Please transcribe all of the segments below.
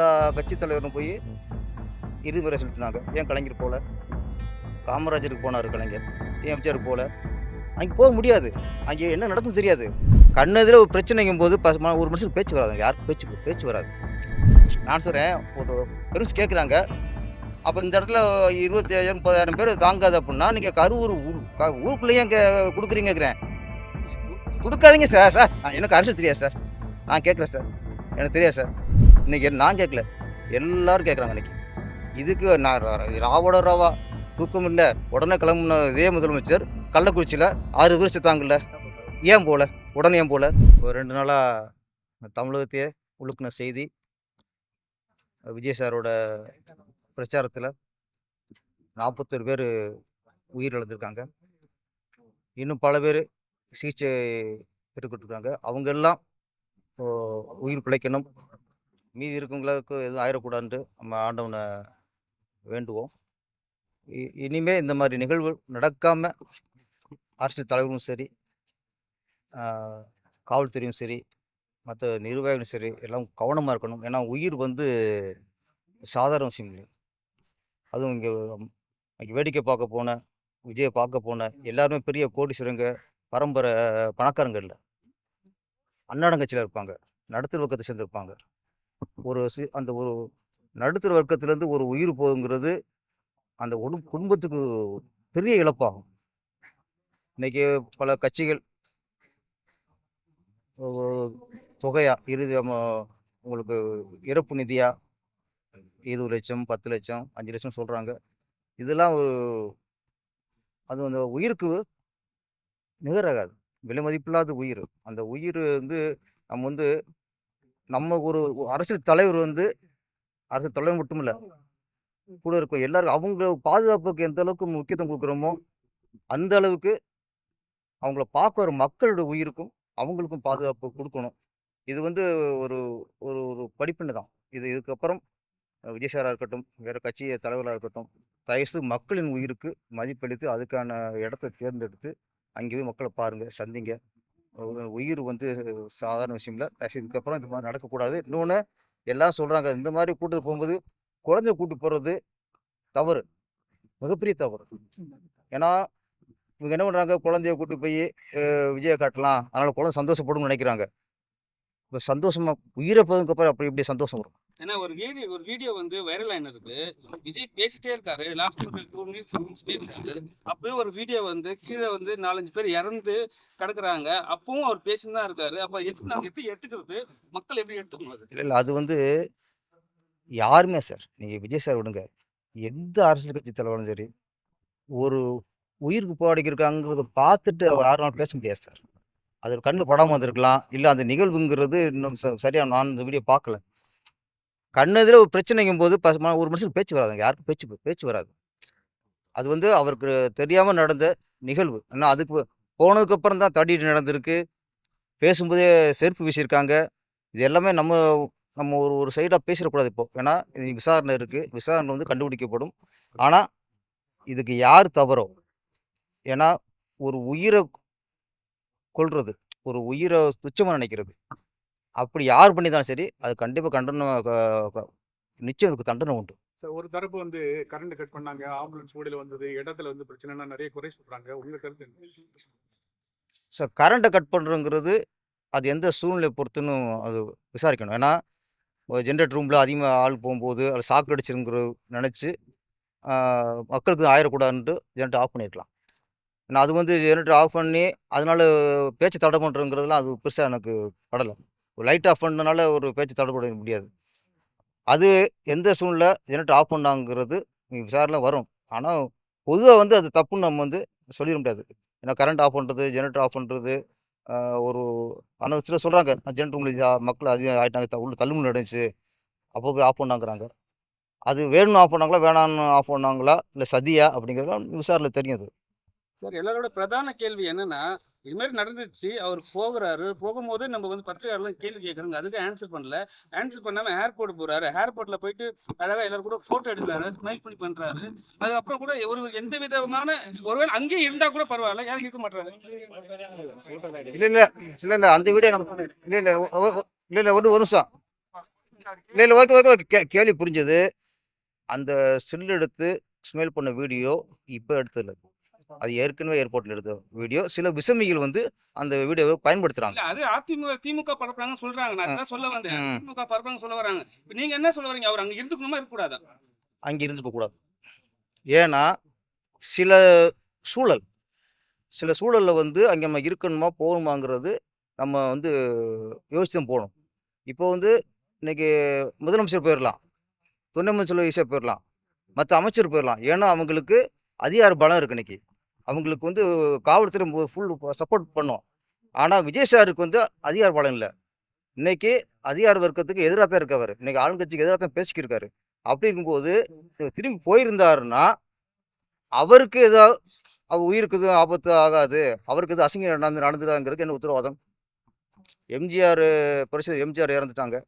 எல்லா கட்சி தலைவரும் போய் இருமுறை செலுத்தினாங்க. ஏன் கலைஞர் போல? காமராஜருக்கு போனார் கலைஞர். ஏன் எம்ஜிஆர் போல? அங்கே போக முடியாது. அங்கே என்ன நடக்கும் தெரியாது. கண்ணெதிர ஒரு பிரச்சனைங்கும் போது ஒரு மனுஷனுக்கு பேச்சு வராது. யாருக்கும் பேச்சு பேச்சு வராது. நான் சொல்கிறேன் ஒரு பெருசு கேட்குறாங்க அப்போ இந்த இடத்துல இருபத்தி ஐயாயிரம் முப்பதாயிரம் பேர் தாங்காது அப்படின்னா நீங்கள் கரூர் ஊர் க- ஊருக்குள்ளேயே இங்கே கொடுக்குறீங்கிறேன் கொடுக்காதீங்க சார் சார். ஆ, எனக்கு அரசு தெரியாது சார். நான் கேட்குறேன் சார். எனக்கு தெரியாது சார். இன்னைக்கு நான் கேட்கல. எல்லோரும் கேட்குறாங்க இன்னைக்கு. இதுக்கு நான் ரா- ராவோட ராவா தூக்கம் இல்லை உடனே கிளம்புன இதே முதலமைச்சர் கள்ளக்குறிச்சியில் ஆறு பேர் செத்தாங்கல்ல. ஏன் போல? உடனே ஏன் போகல ஒரு ரெண்டு நாளாக தமிழகத்தையே உழுக்குன செய்தி விஜய் சாரோட பிரச்சாரத்தில் நாற்பத்தொரு பேர் உயிரிழந்திருக்காங்க. இன்னும் பல பேர் சிகிச்சை பெற்றுக்கிட்டு இருக்காங்க அவங்க எல்லாம் உயிர் பிழைக்கணும். மீதி இருக்கவங்களுக்கு எதுவும் ஆயிடக்கூடாதுன்ட்டு நம்ம ஆண்டவனை வேண்டுவோம். இ- இனிமே இந்த மாதிரி நிகழ்வு நடக்காமல் அரசியல் தலைவரும் சரி காவல்துறையும் சரி மற்ற நிர்வாகிகளும் சரி எல்லாம் கவனமாக இருக்கணும். ஏன்னா உயிர் வந்து சாதாரண விஷயம் இல்லை அதுவும் இங்கே இங்கே வேடிக்கை பார்க்க போன விஜயை பார்க்க போன எல்லாருமே பெரிய கோடீஸ்வரங்க பரம்பரை பணக்காரங்க இல்லை. அன்னாடங்கட்சியில் இருப்பாங்க. நடுத்தர பக்கத்தை சேர்ந்துருப்பாங்க. ஒரு சி அந்த ஒரு நடுத்தர வர்க்கத்திலேருந்து ஒரு உயிர் போகுங்கிறது அந்த உடும் குடும்பத்துக்கு பெரிய இழப்பாகும். இன்னைக்கு பல கட்சிகள் தொகையாக தொகையா இறுதி நம்ம உங்களுக்கு இறப்பு நிதியா இருபது லட்சம் பத்து லட்சம் அஞ்சு லட்சம் சொல்கிறாங்க இதெல்லாம் ஒரு அது அந்த உயிருக்கு நிகராகாது. விலை மதிப்பில்லாத உயிர். அந்த உயிர் வந்து நம்ம வந்து நம்ம ஒரு அரசியல் தலைவர் வந்து அரசியல் தலைவர் மட்டும் இல்லை கூட இருக்கும் எல்லாருக்கும் அவங்க பாதுகாப்புக்கு எந்த அளவுக்கு முக்கியத்துவம் கொடுக்குறோமோ அந்த அளவுக்கு அவங்கள பார்க்க வர மக்களோட உயிருக்கும் அவங்களுக்கும் பாதுகாப்பு கொடுக்கணும். இது வந்து ஒரு ஒரு ஒரு படிப்பினை தான். இது இதுக்கப்புறம் விஜய் சாரா இருக்கட்டும் வேற கட்சி தலைவராக இருக்கட்டும் தயவுசெய்து மக்களின் உயிருக்கு மதிப்பளித்து அதுக்கான இடத்த தேர்ந்தெடுத்து அங்கே போய் மக்களை பாருங்க சந்திங்க. உயிர் வந்து சாதாரண விஷயம் இல்லை இதுக்கப்புறம் இந்த மாதிரி நடக்கக்கூடாது. இன்னொன்று எல்லாம் சொல்கிறாங்க இந்த மாதிரி கூட்டத்துக்கு போகும்போது குழந்தைய கூட்டு போகிறது தவறு. மிகப்பெரிய தவறு. ஏன்னா இவங்க என்ன பண்ணுறாங்க குழந்தைய கூட்டு போய் விஜயை காட்டலாம். அதனால் குழந்தை சந்தோஷப்படும்னு நினைக்கிறாங்க. இப்போ சந்தோஷமா உயிரை போதுக்கு அப்புறம் அப்படி இப்படி சந்தோஷம் வரும். ஏன்னா ஒரு வீடியோ ஒரு வீடியோ வந்து வைரல் ஆயின்னு விஜய் பேசிட்டே இருக்காரு. லாஸ்ட் டூ மினிட்ஸ் பேசுறாரு அப்பவே ஒரு வீடியோ வந்து கீழே வந்து நாலஞ்சு பேர் இறந்து கிடக்குறாங்க. அப்பவும் அவர் பேசிட்டு தான் இருக்காரு. அப்ப எப்படி நாங்க எப்படி எடுத்துக்கிறது? மக்கள் எப்படி எடுத்துக்கணும் அது? இல்லை அது வந்து யாருமே சார் நீங்கள் விஜய் சார் விடுங்க. எந்த அரசியல் கட்சி தலைவரும் சரி ஒரு உயிருக்கு போராடிக்கிறாங்கிறத பார்த்துட்டு யாரும் பேச முடியாது சார். அது கண்ணு படாமல் வந்திருக்கலாம். இல்லை அந்த நிகழ்வுங்கிறது இன்னும் ச- சரியா நான் இந்த வீடியோ பார்க்கல. கண்ணெதிர ஒரு பிரச்சனைக்கும் போது ஒரு மனுஷனுக்கு பேச்சு வராதுங்க. யாருக்கும் பேச்சு பேச்சு வராது. அது வந்து அவருக்கு தெரியாமல் நடந்த நிகழ்வு. ஏன்னா அதுக்கு போனதுக்கப்புறம் தான் தடிட்டு நடந்திருக்கு. பேசும்போதே செருப்பு வீசியிருக்காங்க. இது எல்லாமே நம்ம நம்ம ஒரு ஒரு சைடாக பேசிடக்கூடாது இப்போ. ஏன்னா இது விசாரணை இருக்குது விசாரணை வந்து கண்டுபிடிக்கப்படும். ஆனால் இதுக்கு யார் தவறோ ஏன்னா ஒரு உயிரை கொள்வது ஒரு உயிரை துச்சமாக நினைக்கிறது அப்படி யார் பண்ணிதான் சரி அது கண்டிப்பாக கண்டனம் நிச்சயம் அதுக்கு தண்டனை உண்டு. சார் ஒரு தரப்பு வந்து கரண்ட் கட் பண்ணாங்க ஆம்புலன்ஸ் ஓடையில வந்தது இடத்துல வந்து பிரச்சனைனா நிறைய குறை சொல்றாங்க. உங்க கருத்து? ஸோ கரண்ட்டை கட் பண்ணுறங்கிறது அது எந்த சூழ்நிலை பொறுத்துன்னு அது விசாரிக்கணும். ஏன்னா ஜென்ரேட் ரூமில் அதிகமாக ஆள் போகும்போது அது ஷாக் அடிச்சிருங்கிற நினச்சி மக்களுக்கு ஆயிடக்கூடாதுன்ட்டு ஜென்ரேட்டர் ஆஃப் பண்ணியிருக்கலாம் ஏன்னா அது வந்து ஜென்ரேட்டர் ஆஃப் பண்ணி அதனால பேச்சு தடை பண்ணுறங்கிறதுலாம் அது பெருசாக எனக்கு படலை. ஒரு லைட் ஆஃப் பண்ணனால ஒரு பேச்சு தடைப்பட முடியாது. அது எந்த சூழ்நிலை? ஜெனரேட்டர் ஆஃப் பண்ணாங்கிறது விசாரணை வரும். ஆனால் பொதுவாக வந்து அது தப்புன்னு நம்ம வந்து சொல்லிட முடியாது. ஏன்னா கரண்ட் ஆஃப் பண்ணுறது ஜெனரேட்டர் ஆஃப் பண்ணுறது ஒரு ஆனால் சில சொல்கிறாங்க ஜெனரேட்டர் உங்களுக்கு மக்கள் அதிகம் ஆகிட்டாங்க த- உள்ள தள்ளுமுள்ள நடந்துச்சு. அப்போ போய் ஆஃப் பண்ணாங்கிறாங்க. அது வேணும்னு ஆஃப் பண்ணாங்களா வேணாம்னு ஆஃப் பண்ணாங்களா இல்லை சதியா அப்படிங்கிறதுலாம் விசாரில் தெரியும் அது. சார் எல்லாரோட பிரதான கேள்வி என்னென்னா இது மாதிரி நடந்துச்சு. அவர் போகிறாரு. போகும்போது நம்ம வந்து பத்திரிகையாளர்லாம் கேள்வி கேட்குறாங்க அதுக்கு ஆன்சர் பண்ணல. ஆன்சர் பண்ணாம ஏர்போர்ட் போறாரு. ஏர்போர்ட்ல போயிட்டு அழகா எல்லாரும் கூட போட்டோ எடுக்கிறாரு. ஸ்மைல் பண்ணி பண்றாரு. அதுக்கப்புறம் கூட ஒரு எந்த விதமான ஒருவேளை அங்கேயே இருந்தா கூட பரவாயில்ல. யாரும் இருக்க மாட்டாரு இல்லை இல்லை. இல்லை இல்லை. அந்த வீடியோ நம்ம இல்லை இல்லை. இல்லை இல்லை. ஒரு ஒரு நிமிஷம். இல்லை இல்லை. Okay okay okay. கே கேள்வி புரிஞ்சது. அந்த ஸ்டில் எடுத்து ஸ்மெல் பண்ண வீடியோ இப்போ எடுத்துள்ளது. அது ஏற்கனவே ஏர்போர்ட்டில் எடுத்த வீடியோ. சில விசமிகள் வந்து அந்த வீடியோவை பயன்படுத்துகிறாங்க இல்ல அது அதிமுக திமுக பரப்புறாங்கன்னு சொல்றாங்க. நான் சொல்ல வந்தேன். திமுக பரப்புறாங்க சொல்ல வராங்க. இப்ப நீங்க என்ன சொல்ல வரீங்க? அவர் அங்க இருந்துக்கணுமா இருக்க கூடாதா அங்கே இருந்துக்க கூடாது. ஏன்னா சில சூழல். சில சூழலில் வந்து அங்கே நம்ம இருக்கணுமா போகணுமாங்கிறது நம்ம வந்து யோசிச்சு தான் போகணும். இப்போ வந்து இன்னைக்கு முதலமைச்சர் போயிடலாம் துணை முதலமைச்சர் ஈஸியாக போயிடலாம் மற்ற அமைச்சர் போயிடலாம் ஏன்னா அவங்களுக்கு அதிகார பலம் இருக்கு இன்னைக்கு. அவங்களுக்கு வந்து காவல்துறை ஃபுல் சப்போர்ட் பண்ணோம். ஆனால் விஜய் சாருக்கு வந்து அதிகார பலம் இல்லை. இன்னைக்கு அதிகார வர்க்கத்துக்கு எதிராக தான் இருக்கவர். இன்னைக்கு ஆளுங்கட்சிக்கு எதிராக தான் பேசிக்கிருக்காரு. அப்படி இருக்கும்போது திரும்பி போயிருந்தாருன்னா அவருக்கு ஏதாவது அவர் உயிருக்கு எதுவும் ஆபத்து ஆகாது. அவருக்கு எதுவும் அசிங்கம் நடந்து நடந்துதாங்கிறதுக்கு என்ன உத்தரவாதம். எம்ஜிஆர் பரிசு எம்ஜிஆர் இறந்துட்டாங்க.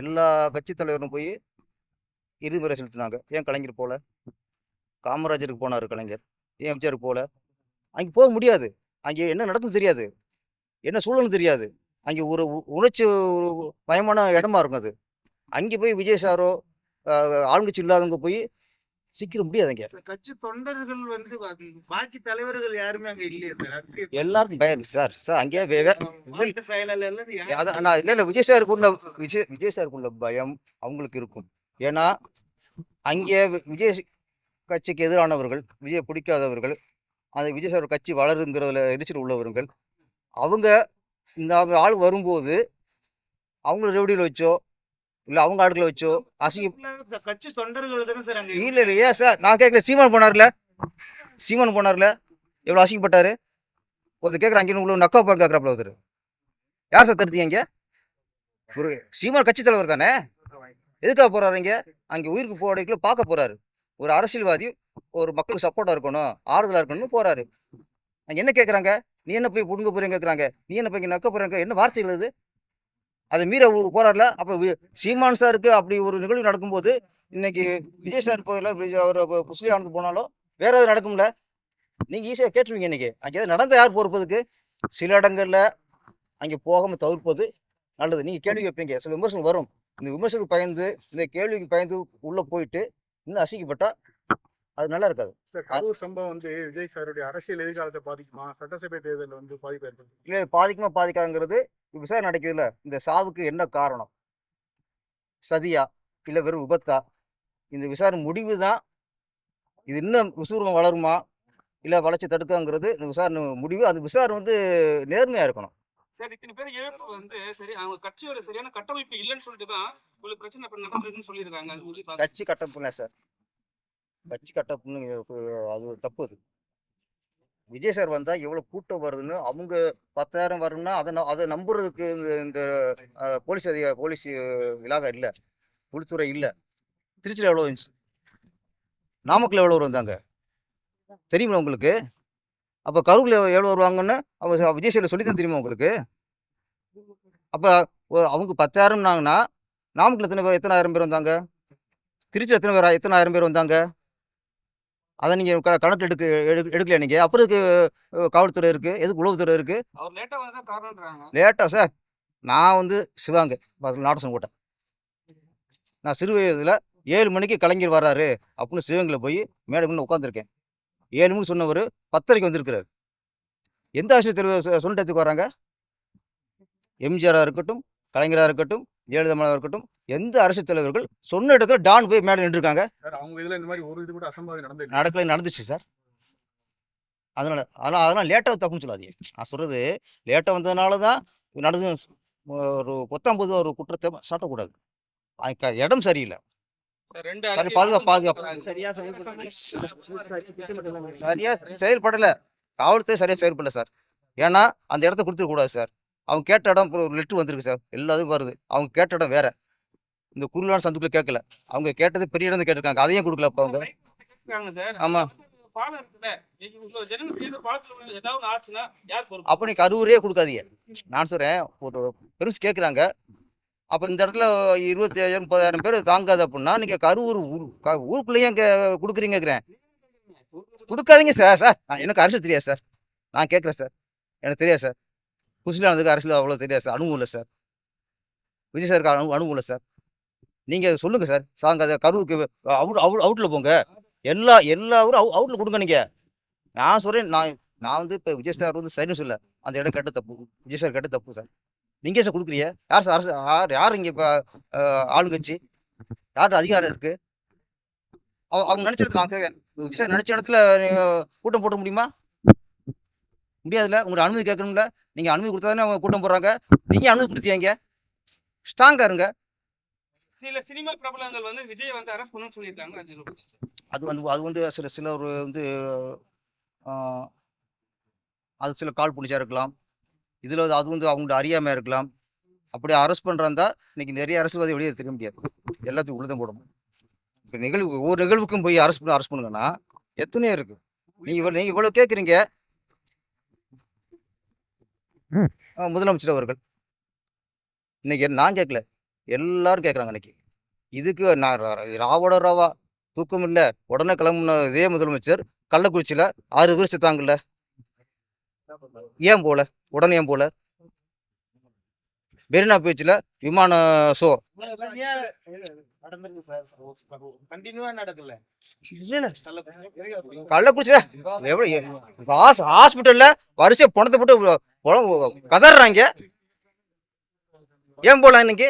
எல்லா கட்சி தலைவரும் போய் இறுதி முறை செலுத்தினாங்க. ஏன் கலைஞர் போல? காமராஜருக்கு போனார் கலைஞர் எம்ஜிஆர் போல. அங்கே போக முடியாது. அங்கே என்ன நடக்கும் தெரியாது. என்ன சூழல்னு தெரியாது. அங்கே ஒரு உணர்ச்சி ஒரு பயமான இடமா இருக்கும் அது. அங்கே போய் விஜய் சாரோ ஆளுங்கட்சி இல்லாதவங்க போய் சிக்கிற முடியாது அங்கே. கட்சி தொண்டர்கள் வந்து பாக்கி தலைவர்கள் யாருமே அங்க இல்லையே சார். எல்லாருக்கும் பயம் சார். சார் யாரும் அதான் நான் இல்லை இல்லை விஜய் சாருக்கு உள்ள விஜய் விஜய் சாருக்கு உள்ள பயம் அவங்களுக்கு இருக்கும். ஏன்னா அங்கே விஜய் கட்சிக்கு எதிரானவர்கள் விஜய் பிடிக்காதவர்கள் அந்த விஜய் சார் கட்சி வளருங்கிறதுல எரிச்சல் உள்ளவர்கள் அவங்க இந்த ஆள் வரும்போது அவங்கள ரெவடியில் வச்சோ இல்லை அவங்க ஆட்களை வச்சோ அசிங்க கட்சி தொண்டர்கள் தானே சார் அங்க இல்லை இல்லை ஏன் சார்? நான் கேட்குறேன் சீமான் போனார்ல? சீமான் போனார்ல? எவ்வளோ அசிங்கப்பட்டாரு? ஒருத்தர் கேட்குறேன் அங்கே உள்ள நக்கா பார் கேட்குறாப்புல ஒருத்தர். யார் சார் தடுத்தீங்க இங்கே? ஒரு சீமான் கட்சி தலைவர் தானே? எதுக்காக போறாரு இங்க? அங்கே உயிருக்கு போறதுக்குள்ள பார்க்க போறாரு. ஒரு அரசியல்வாதி ஒரு மக்களுக்கு சப்போர்ட்டாக இருக்கணும் ஆறுதலாக இருக்கணும்னு போகிறாரு என்ன கேட்குறாங்க நீ என்ன போய் புடுங்க போறீங்க கேட்குறாங்க நீ என்ன போய் நக்க போறீங்க என்ன வார்த்தைகள் இது அதை மீற போகிறார்ல போறாருல? அப்போ சீமான் சாருக்கு அப்படி ஒரு நிகழ்வு நடக்கும்போது இன்னைக்கு விஜய் சார் போதில் அவர் புஸ்லி ஆனது போனாலும் வேற எதுவும் நடக்கும்ல? நீங்கள் ஈஸியாக கேட்டுருவீங்க இன்னைக்கு. அங்கே எதாவது நடந்த யார் பொறுப்பதுக்கு? சில இடங்களில் அங்கே போகாமல் தவிர்ப்பது நல்லது. நீங்கள் கேள்வி வைப்பீங்க சில விமர்சனம் வரும். இந்த விமர்சனத்துக்கு பயந்து இந்த கேள்விக்கு பயந்து உள்ளே போயிட்டு இன்னும் அசிங்கப்பட்டா அது நல்லா இருக்காது. சார் கரூர் சம்பவம் வந்து விஜய் சாருடைய அரசியல் எதிர்காலத்தை பாதிக்குமா? சட்டசபை தேர்தலில் வந்து பாதிப்பு ஏற்படுத்தும் இல்லை பாதிக்குமா பாதிக்காதுங்கிறது விசாரணை நடக்குதுல்ல. இந்த சாவுக்கு என்ன காரணம்? சதியா? இல்லை வெறும் விபத்தா? இந்த விசாரணை முடிவு தான் இது இன்னும் விசூரம் வளருமா? இல்லை வளர்ச்சி தடுக்காங்கிறது இந்த விசாரணை முடிவு. அந்த விசாரணை வந்து நேர்மையாக இருக்கணும். சரி இத்தனை பேர் இழப்பு வந்து சரி அவங்க கட்சியோட சரியான கட்டமைப்பு இல்லைன்னு சொல்லிட்டு தான் உங்களுக்கு பிரச்சனை இப்ப சொல்லியிருக்காங்க. அது உறுதி இல்லை கட்சி கட்டப்புல சார் கட்சி கட்டப்புன்னு அது தப்பு அது. விஜய் சார் வந்தா எவ்வளவு கூட்டம் வருதுன்னு அவங்க பத்தாயிரம் வரும்னா அதை ந- அதை நம்புறதுக்கு இந்த- இந்த போலீஸ் அதிக போலீஸ் இலாகா இல்லை உள்துறை இல்லை. திருச்சியில் எவ்வளோ இருந்துச்சு? நாமக்கல் எவ்வளோ வந்தாங்க தெரியுங்களா உங்களுக்கு? அப்போ கரூரில் எவ்வளோ வருவாங்கன்னு அவங்க விஜய் சார் சொல்லி தான் தெரியுமா உங்களுக்கு? அப்போ அவங்க பத்தாயிரம்னாங்கன்னா நாமக்கல் எத்தனை பேர் எத்தனை ஆயிரம் பேர் வந்தாங்க? திருச்சியில் எத்தனை பேர் எத்தனை ஆயிரம் பேர் வந்தாங்க? அதை நீங்கள் க கணக்கு எடுக்க எடு எடுக்கல நீங்கள் அப்புறம் இதுக்கு அஹ், காவல்துறை இருக்குது எதுக்கு உளவுத்துறை இருக்குது லேட்டாக சார் நான் வந்து சிவாங்க நாடகம் போட்டேன் நான் சிறு வயதில் ஏழு மணிக்கு கலைஞர் வராரு அப்படின்னு சிவங்கில் போய் மேடை முன்ன உட்காந்துருக்கேன் ஏழு மணிக்கு சொன்னவர் பத்தரைக்கு வந்திருக்கிறார். எந்த ஆஸ்பத்திரி சொன்னத்துக்கு வராங்க? எம்ஜிஆராக இருக்கட்டும் கலைஞராக இருக்கட்டும் ஜெயலலிதா இருக்கட்டும் எந்த அரசு தலைவர்கள் சொன்ன இடத்துல டான் போய் மேலே நின்றுருக்காங்க? அவங்க இதுல இந்த மாதிரி ஒரு இது கூட அசம்பாவிதம் நடந்தது நடக்கல நடந்துச்சு சார். அதனால அதெல்லாம் அதெல்லாம் லேட்டாக தப்புன்னு சொல்லாதீங்க. நான் சொல்றது லேட்டாக வந்ததுனால தான் நடந்து ஒரு பத்தொம்பது ஒரு குற்றத்தை சாட்டக்கூடாது. இடம் சரியில்லை. சரி பாதுகாப்பு பாதுகாப்பு சரியா சரியா செயல்படல. காவல்துறை சரியா செயல்படல சார். ஏன்னா அந்த இடத்த கொடுத்துட கூடாது சார். அவங்க கேட்ட இடம் ஒரு லெட்ரு வந்திருக்கு சார். எல்லாத்துக்கும் வருது. அவங்க கேட்ட இடம் வேற. இந்த குருளான சந்துக்குள்ள கேட்கல அவங்க கேட்டது பெரிய இடம் கேட்டிருக்காங்க. அதையும் கொடுக்கல அப்போ அவங்க? ஆமா. அப்போ நீ கரூரே கொடுக்காதீங்க. நான் சொல்கிறேன் ஒரு பெருசு கேட்குறாங்க அப்போ இந்த இடத்துல இருபத்தி ஐயாயிரம் முப்பதாயிரம் பேர் தாங்காது அப்படின்னா நீங்கள் கரூர் ஊர் க- ஊருக்குள்ளேயே இங்கே கொடுக்குறீங்கிறேன் கொடுக்காதீங்க சார் சார். நான் எனக்கு அரசு தெரியாது சார். நான் கேட்குறேன் சார். எனக்கு தெரியாது சார். குசிலானதுக்கு அரசியல் அவ்வளோ தெரியாது சார். அனுபவம் இல்லை சார். விஜய் சாருக்கு அனு அனுபவம் இல்லை சார். நீங்கள் சொல்லுங்கள் சார். சாங்க கரூருக்கு அவுட் அவுட் அவுட்டில் போங்க. எல்லா எல்லா ஊரும் அவு அவுட்டில் கொடுங்க நீங்கள் நான் சொல்கிறேன் நான் நான் வந்து இப்போ விஜய் சார் வந்து சரின்னு சொல்ல அந்த இடம் கெட்ட தப்பு. விஜய் சார் கெட்ட தப்பு சார். நீங்கள் சார் கொடுக்குறீங்க? யார் சார் அரசு யார் யார் இங்கே இப்போ ஆளுங்கட்சி? யார்கிட்ட அதிகாரம் இருக்குது அவங்க அவங்க நினச்ச இடத்துல நான் கேட்குறேன் நினச்ச இடத்துல கூட்டம் போட முடியுமா? முடியாதுல்ல? உங்களுக்கு அனுமதி கேட்கணும்ல? நீங்கள் அனுமதி கொடுத்தா தானே அவங்க கூட்டம் போடுறாங்க. நீங்கள் அனுமதி கொடுத்தீங்க ஸ்ட்ராங்காக இருங்க. சில சினிமா பிரபலங்கள் வந்து விஜய் வந்து அரெஸ்ட் பண்ணணும்னு சொல்லியிருக்காங்க அது வந்து அது வந்து சில சிலர் வந்து ஆஹ், அது சில கால் பிடிச்சா இருக்கலாம். இதில் அது வந்து அவங்கள்ட்ட அறியாமல் இருக்கலாம். அப்படி அரெஸ்ட் பண்ணுறாந்தா இன்னைக்கு நிறைய அரசியல்வாதி வெளியே தெரிய முடியாது. எல்லாத்துக்கும் உள்ளதான் போடணும். இப்போ நிகழ்வு ஒவ்வொரு நிகழ்வுக்கும் போய் அரெஸ்ட் பண்ண அரெஸ்ட் பண்ணுங்கன்னா எத்தனையோ இருக்கு? நீங்கள் இவ்வளோ நீங்கள் இவ்வளோ கேட்குறீங்க. முதலமைச்சர் அவர்கள். இன்னைக்கு நான் கேட்கல. எல்லாரும் கேட்குறாங்க இன்னைக்கு. இதுக்கு நான் ராவோட ராவா. தூக்கம் இல்லை. உடனே கிளம்புன இதே முதலமைச்சர் கள்ளக்குறிச்சியில் ஆறு பேர் செத்தாங்கல்ல. ஏன் போல? உடனே ஏன் போல. மெரினா பீச்சில் விமான ஷோ. நடந்திருக்கு எவ்வளோ ஹாஸ்பிட்டலில் வரிசை பணத்தை போட்டு கதறாங்க. ஏன் போல இன்னைக்கு?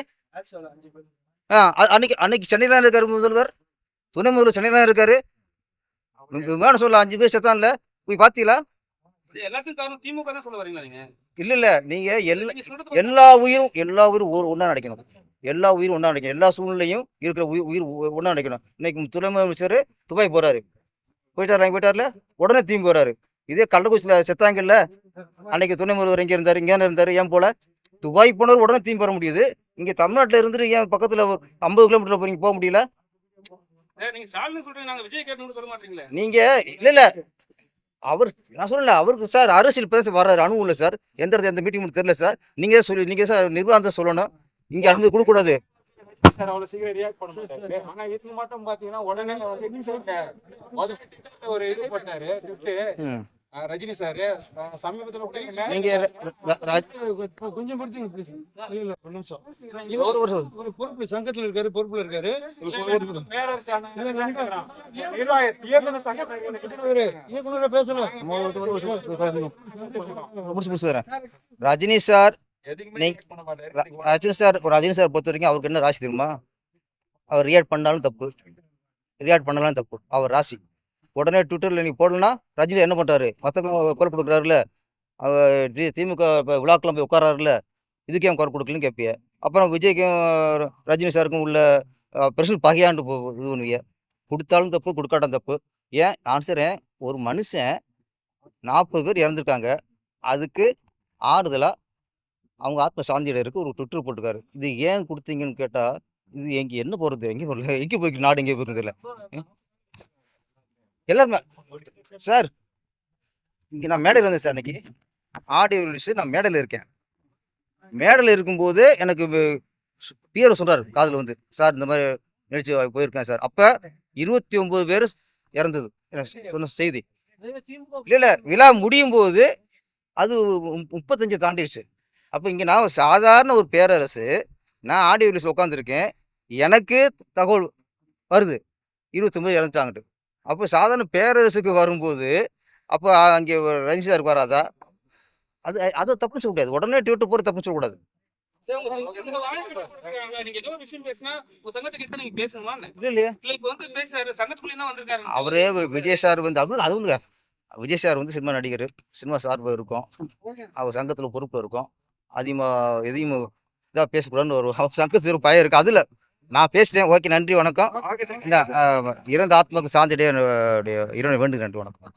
ஆ அன்னைக்கு அன்னைக்கு சென்னையில் தான் இருக்காரு முதல்வர். துணை முதல்வர் சென்னையில் தான் இருக்காரு. விமான சொல்ல அஞ்சு பேர் செத்தான்ல. போய் பார்த்தீங்களா எல்லாத்துக்கும் காரணம் திமுக தான் சொல்ல வரீங்களா நீங்க? இல்லை இல்லை. நீங்கள் எல்லா எல்லா உயிரும் எல்லா உயிரும் ஒரு ஒன்றா நினைக்கணும் எல்லா உயிரும் ஒன்றா நினைக்கணும் எல்லா சூழ்நிலையும் இருக்கிற உயிர் உயிர் ஒன்றா நினைக்கணும் இன்னைக்கு துணை முதலமைச்சர் துபாய் போறாரு. போயிட்டார்ல இங்க போயிட்டார்ல? உடனே திரும்பி போறாரு இதே கள்ளக்குறிச்சியில் செத்தாங்கல்ல? அன்னைக்கு துணை முதல்வர் எங்கே இருந்தார்? இங்கே இருந்தார்? ஏன் போல? துபாய் போனவர் உடனே திரும்பி வர முடியுது. இங்கே தமிழ்நாட்டில் இருந்துட்டு ஏன் பக்கத்தில் ஒரு ஐம்பது கிலோமீட்டர் போறீங்க? போக முடியல. நீங்க இல்லை இல்லை. அவர் நான் சொல்லல அவருக்கு சார் அரசியல் பேச வர்றாரு அனுபவம் இல்லை சார். எந்த இடத்துல எந்த மீட்டிங் தெரியல சார். நீங்கள் சொல்லி நீங்கள் சார் நிர்வாகத்தை சொல்லணும். இங்கே அனுமதி கொடுக்கக்கூடாது சார் அவ்வளவு சீக்கிரம் ரியாக்ட் பண்ண மாட்டாரு. ஆனா இது மட்டும் பாத்தீங்கன்னா உடனே ஒரு இது ம். ரஜினி சார் சமீபத்துல கூட நீங்கள் கொஞ்சம் பொறுத்துங்க. இல்ல, ஒரு நிமிஷம். ஒரு பொறுப்பு சங்கத்துல இருக்காரு பொறுப்புல இருக்காரு. இயக்குனர் பேசணும் முடிச்சு முடிச்சு வரேன் ரஜினி சார் நீங்க- ரஜினி சார் ரஜினி சார் பொறுத்த வரைக்கும் அவருக்கு என்ன ராசி தெரியுமா? அவர் ரியாக்ட் பண்ணாலும் தப்பு. ரியாக்ட் பண்ணலாம் தப்பு. அவர் ராசி. உடனே ட்விட்டரில் நீ போடலன்னா ரஜினி என்ன பண்ணுறாரு மற்றவங்க குரல் கொடுக்குறாருல. அவர் தி திமுக இப்போ விழாக்கெல்லாம் போய் உட்காராருல இதுக்கே அவன் குரல் கொடுக்கலன்னு கேட்பிய அப்புறம் விஜய்க்கும் ரஜினி சாருக்கும் உள்ள பெருசல் பகையாண்டு போ இது பண்ணுவிய. கொடுத்தாலும் தப்பு கொடுக்காட்டும் தப்பு. ஏன்? ஆன்சரேன் ஒரு மனுஷன் நாற்பது பேர் இறந்துருக்காங்க. அதுக்கு ஆறுதலாக அவங்க ஆத்ம சாந்தியிடருக்கு ஒரு ட்விட்டர் போட்டுருக்காரு. இது ஏன் கொடுத்தீங்கன்னு கேட்டால் இது எங்கே என்ன போகிறது எங்கே போகல எங்கே போய்க்கு நாடு எங்கே போகிறது இல்லை எல்லாருமே சார் இங்கே நான் மேடையில் இருந்தேன் சார் இன்னைக்கு. ஆடியோ ரிலீஸ் நான் மேடையில் இருக்கேன். மேடையில் இருக்கும்போது எனக்கு பியர் சொல்கிறார் காதில் வந்து. சார் இந்த மாதிரி நிகழ்ச்சி போயிருக்கேன் சார். அப்போ இருபத்தி ஒம்பது பேர் இறந்தது சொன்ன செய்தி. இல்லை இல்லை விழா முடியும் போது அது மு- முப்பத்தஞ்சு தாண்டிடுச்சு. அப்போ இங்கே நான் சாதாரண ஒரு பேரரசு நான் ஆடியோ ரிலீஸ் உட்காந்துருக்கேன் எனக்கு தகவல் வருது. இருபத்தொம்பது இறந்துட்டாங்கட்டு. அப்போ சாதாரண பேரரசுக்கு வரும்போது அப்போ அங்கே ரஞ்சி சார் வராதா அது அதை தப்பு சொல்ல முடியாது உடனே ட்விட்டர் போகிற தப்பு சொல்லக்கூடாது. வந்து அவரே விஜய் சார் வந்து அப்படி அது ஒன்றுங்க விஜய் சார் வந்து சினிமா நடிகர். சினிமா சார்பு இருக்கும். அவர் சங்கத்தில் பொறுப்பில் இருக்கும். அதிகமாக எதையும் இதாக பேசக்கூடாதுன்னு ஒரு சங்கத்தில் பயம் இருக்குது அதில் நான் பேசிட்டேன். ஓகே நன்றி வணக்கம். இந்த இறந்த ஆத்மாவுக்கு சாந்திடைய இறைவனை வேண்டுகிறேன். நன்றி வணக்கம்.